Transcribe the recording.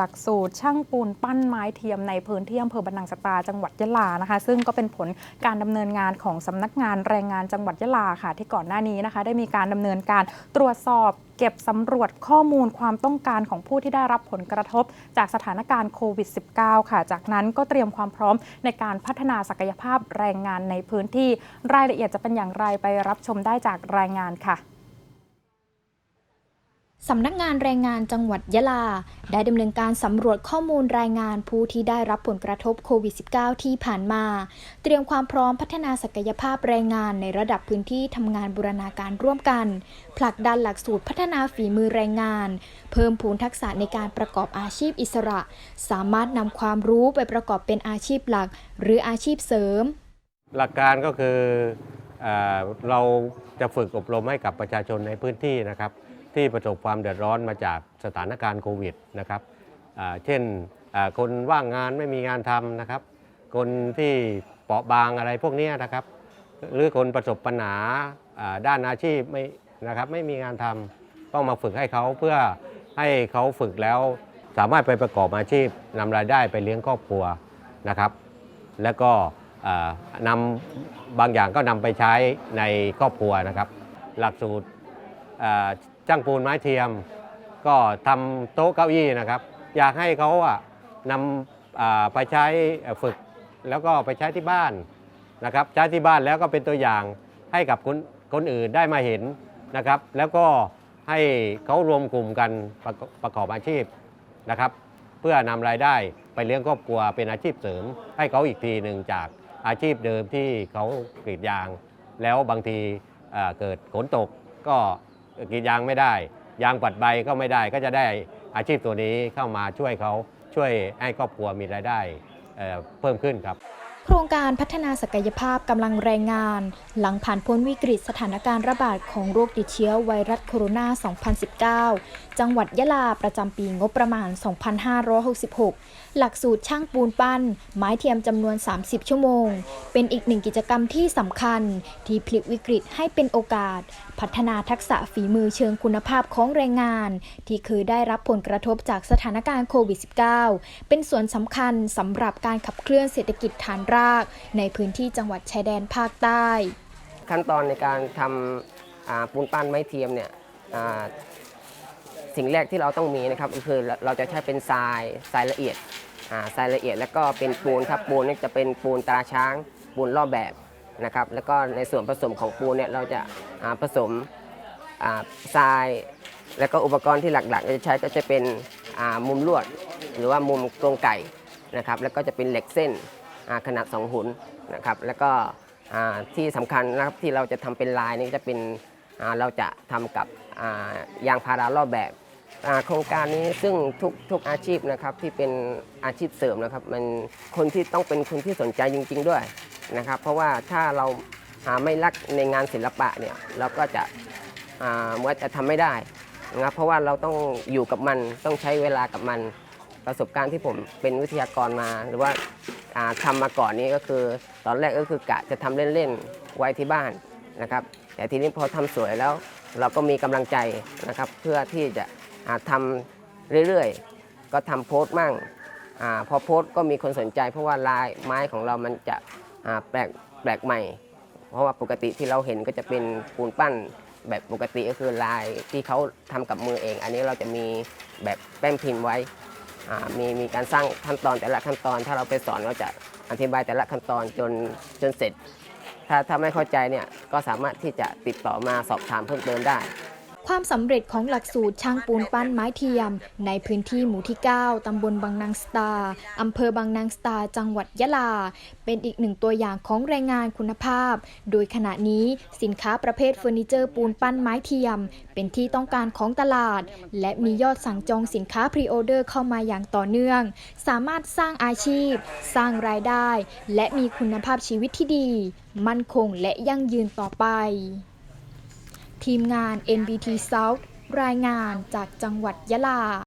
หลักสูตรช่างปูนปั้นไม้เทียมในพื้นที่อำเภอบรรนังสตาจังหวัดยะลานะคะ ซึ่งก็เป็นผลการดำเนินงานของสำนักงานแรงงานจังหวัดยะลาค่ะ ที่ก่อนหน้านี้นะคะ ได้มีการดำเนินการตรวจสอบเก็บสำรวจข้อมูลความต้องการของผู้ที่ได้รับผลกระทบจากสถานการณ์โควิด -19 ค่ะ จากนั้นก็เตรียมความพร้อมในการพัฒนาศักยภาพแรงงานในพื้นที่รายละเอียดจะเป็นอย่างไรไปรับชมได้จากรายงานค่ะ สำนักงานแรงงานจังหวัดยะลา ได้ดำเนินการสำรวจข้อมูลรายงานผู้ที่ได้รับผลกระทบโควิด -19 ที่ผ่านมา เตรียมความพร้อมพัฒนาศักยภาพแรงงานในระดับพื้นที่ทำงานบูรณาการร่วมกัน ผลักดันหลักสูตรพัฒนาฝีมือแรงงาน เพิ่มพูนทักษะในการประกอบอาชีพอิสระ สามารถนำความรู้ไปประกอบเป็นอาชีพหลัก หรืออาชีพเสริม หลักการก็คือเออเราจะฝึกอบรมให้กับประชาชนในพื้นที่นะครับ ที่ประสบความเดือดร้อนมาจากสถานการณ์โควิดนะครับเช่นคนว่างงานไม่มีงานทำนะครับ คนที่เปราะบางอะไรพวกนี้นะครับ หรือคนประสบปัญหาด้านอาชีพไม่นะครับไม่มีงานทำต้องมาฝึกให้เขาเพื่อให้เขาฝึกแล้วสามารถไปประกอบอาชีพนำรายได้ไปเลี้ยงครอบครัวนะครับ แล้วก็นำบางอย่างก็นำไปใช้ในครอบครัวนะครับ หลักสูตรจ้างปูนไม้เทียม ก็ทำโต๊ะเก้าอี้นะครับ อยากให้เขาอะนำไปใช้ฝึกแล้วก็ไปใช้ที่บ้านนะครับ ใช้ที่บ้านแล้วก็เป็นตัวอย่างให้กับคนคนอื่นได้มาเห็นนะครับ แล้วก็ให้เขารวมกลุ่มกันประกประกอบอาชีพนะครับ เพื่อนำรายได้ไปเลี้ยงครอบครัวเป็นอาชีพเสริม ให้เขาอีกทีหนึ่งจากอาชีพเดิมที่เขากรีดยาง แล้วบางทีเกิดฝนตกก็ กรีดยางไม่ได้ ยางปัดใบก็ไม่ได้ก็จะได้อาชีพตัวนี้เข้ามาช่วยเขาช่วยให้ครอบครัวมีรายได้เพิ่มขึ้นครับ ครงการพัฒนาศักยภาพกำลังแรงงาน หลังผ่านพ้นวิกฤตสถานการณ์ระบาดของโรคติดเชื้อไวรัสโคโรนา 2019 จังหวัดยะลาประจำปีงบประมาณ 2566 หลักสูตรช่างปูนปั้น ไม้เทียมจำนวน 30 ชั่วโมง เป็นอีกหนึ่งกิจกรรมที่สำคัญ ที่พลิกวิกฤตให้เป็นโอกาส พัฒนาทักษะฝีมือเชิงคุณภาพของแรงงาน ที่เคยได้รับผลกระทบจากสถานการณ์โควิด -19 เป็นส่วนสำคัญสำหรับการขับเคลื่อนเศรษฐกิจฐานรากในพื้นที่จังหวัดชายแดนภาคใต้ ขั้นตอนในการทำปูนปั้นไม้เทียมเนี่ยสิ่งแรกที่เราต้องมีนะครับก็คือเราจะใช้เป็นทรายทรายละเอียดทรายละเอียด แล้วก็เป็นปูนครับปูนนี่จะเป็นปูนตราช้าง ปูนรอบแบบนะครับ แล้วก็ในส่วนผสมของปูนเนี่ยเราจะาผสมทรายแล้วก็อุปกรณ์ที่หลักๆจะใช้ก็จะเป็นมุมลวด หรือว่ามุมกรงไก่นะครับ แล้วก็จะเป็นเหล็กเส้น ขนาด2หุนนะครับแล้วก็ที่สำคัญนะครับที่เราจะทำเป็นลายนี่จะเป็นเราจะทำกับยางพารารอบแบบโครงการนี้ซึ่งทุกทุกอาชีพนะครับที่เป็นอาชีพเสริมนะครับมันคนที่ต้องเป็นคนที่สนใจจริง ๆ ด้วยนะครับ เพราะว่าถ้าเราไม่รักในงานศิลปะเนี่ยเราก็จะเมื่อจะทำไม่ได้นะครับเพราะว่าเราต้องอยู่กับมันต้องใช้เวลากับมันประสบการณ์ที่ผมเป็นวิทยากรมา หรือว่า อ่าทำมาก่อนนี้ก็คือ ตอนแรกก็คือกะจะทำเล่นๆไว้ที่บ้านนะครับ แต่ทีนี้พอทำสวยแล้วเราก็มีกำลังใจนะครับ เพื่อที่จะอ่าทำเรื่อยๆ ก็ทำโพสต์มั่งอพอโพสต์ก็มีคนสนใจเพราะว่าลายไม้ของเรามันจะแปลกแปลกใหม่ เพราะว่าปกติที่เราเห็นก็จะเป็นปูนปั้นแบบปกติก็คือลายที่เขาทำกับมือเอง อันนี้เราจะมีแบบแป้นพิมพ์ไว้ มีมีการสร้างขั้นตอนแต่ละขั้นตอน ถ้าเราไปสอนเราจะอธิบายแต่ละขั้นตอนจนจนเสร็จ ถ้าถ้าไม่เข้าใจเนี่ยก็สามารถที่จะติดต่อมาสอบถามเพิ่มเติมได้ ความสำเร็จของหลักสูตรช่างปูนปั้นไม้เทียม ในพื้นที่หมู่ที่ 9 ตำบลบางนางสตา อำเภอบางนางสตา จังหวัดยะลา เป็นอีกหนึ่งตัวอย่างของแรงงานคุณภาพ โดยขณะนี้สินค้าประเภทเฟอร์นิเจอร์ปูนปั้นไม้เทียม เป็นที่ต้องการของตลาด และมียอดสั่งจองสินค้าพรีออเดอร์เข้ามาอย่างต่อเนื่อง สามารถสร้างอาชีพ สร้างรายได้ และมีคุณภาพชีวิตที่ดี มั่นคงและยั่งยืนต่อไป ทีมงาน NBT South รายงานจากจังหวัดยะลา